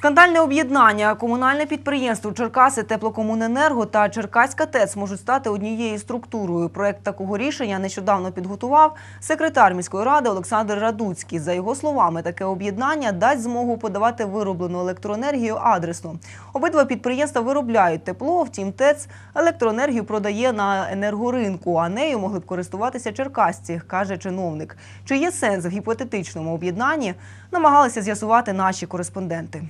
Скандальне об'єднання комунальне підприємство Черкаси Теплокомуненерго та Черкаська ТЕЦ можуть стати однією структурою. Проект такого рішення нещодавно підготував секретар міської ради Олександр Радуцький. За його словами, таке об'єднання дасть змогу подавати вироблену електроенергію адресно. Обидва підприємства виробляють тепло, втім ТЕЦ електроенергію продає на енергоринку, а нею могли б користуватися черкасці, каже чиновник. Чи є сенс в гіпотетичному об'єднанні, намагалися з'ясувати наші кореспонденти.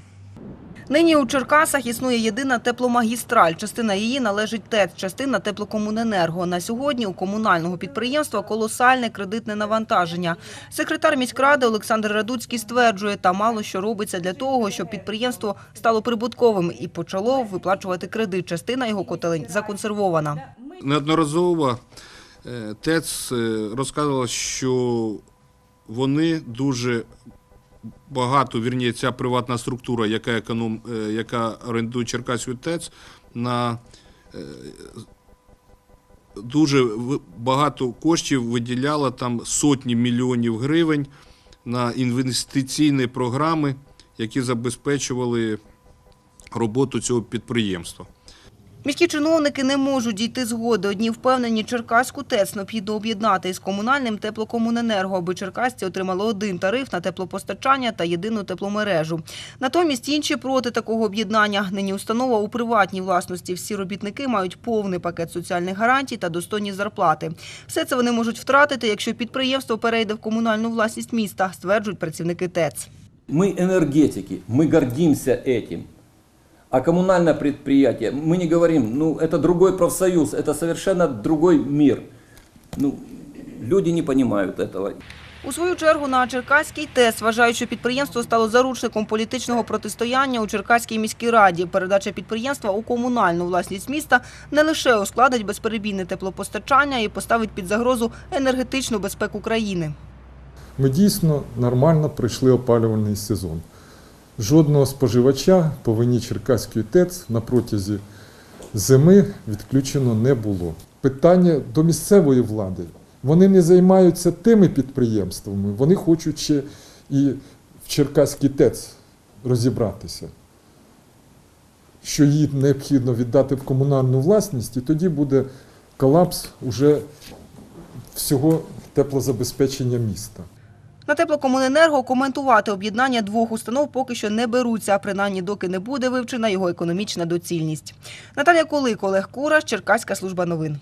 Нині у Черкасах існує єдина тепломагістраль. Частина її належить ТЕЦ, частина теплокомуненерго. На сьогодні у комунального підприємства колосальне кредитне навантаження. Секретар міськради Олександр Радуцький стверджує, та мало що робиться для того, щоб підприємство стало прибутковим і почало виплачувати кредит. Частина його котелень законсервована. Неодноразово е, ТЕЦ е, розказувала, що вони дуже багато, вірніше, ця приватна структура, яка, економ, е, яка орендує Черкаську ТЕЦ, на е, дуже багато коштів виділяла там сотні мільйонів гривень на інвестиційні програми, які забезпечували роботу цього підприємства. Міські чиновники не можуть дійти згоди. Одні впевнені, Черкаську ТЕЦ необхідно об'єднати із комунальним теплокомуненерго, аби черкасці отримали один тариф на теплопостачання та єдину тепломережу. Натомість інші проти такого об'єднання. Нині установа у приватній власності. Всі робітники мають повний пакет соціальних гарантій та достойні зарплати. Все це вони можуть втратити, якщо підприємство перейде в комунальну власність міста, стверджують працівники ТЕЦ. Мы энергетики, мы гордимся этим. А коммунальное предприятие, мы не говорим, ну это другой профсоюз, это совершенно другой мир. Ну, люди не понимают этого. У свою чергу на Черкаській ТЕС вважають, що підприємство стало заручником політичного протистояння у Черкаській міській раді. Передача підприємства у комунальну власність міста не лише ускладить безперебійне теплопостачання і поставить під загрозу енергетичну безпеку країни. Ми дійсно нормально пройшли опалювальний сезон. Жодного споживача по вині Черкаської ТЕЦ на протязі зими відключено не було. Питання до місцевої влади. Вони не займаються тими підприємствами, вони хочуть ще і в Черкаській ТЕЦ розібратися, що її необхідно віддати в комунальну власність, і тоді буде колапс уже всього теплозабезпечення міста. На теплокомуненерго коментувати об'єднання двох установ поки що не беруться, принаймні доки не буде вивчена його економічна доцільність. Наталя Колик, Олег Кураш, Черкаська служба новин.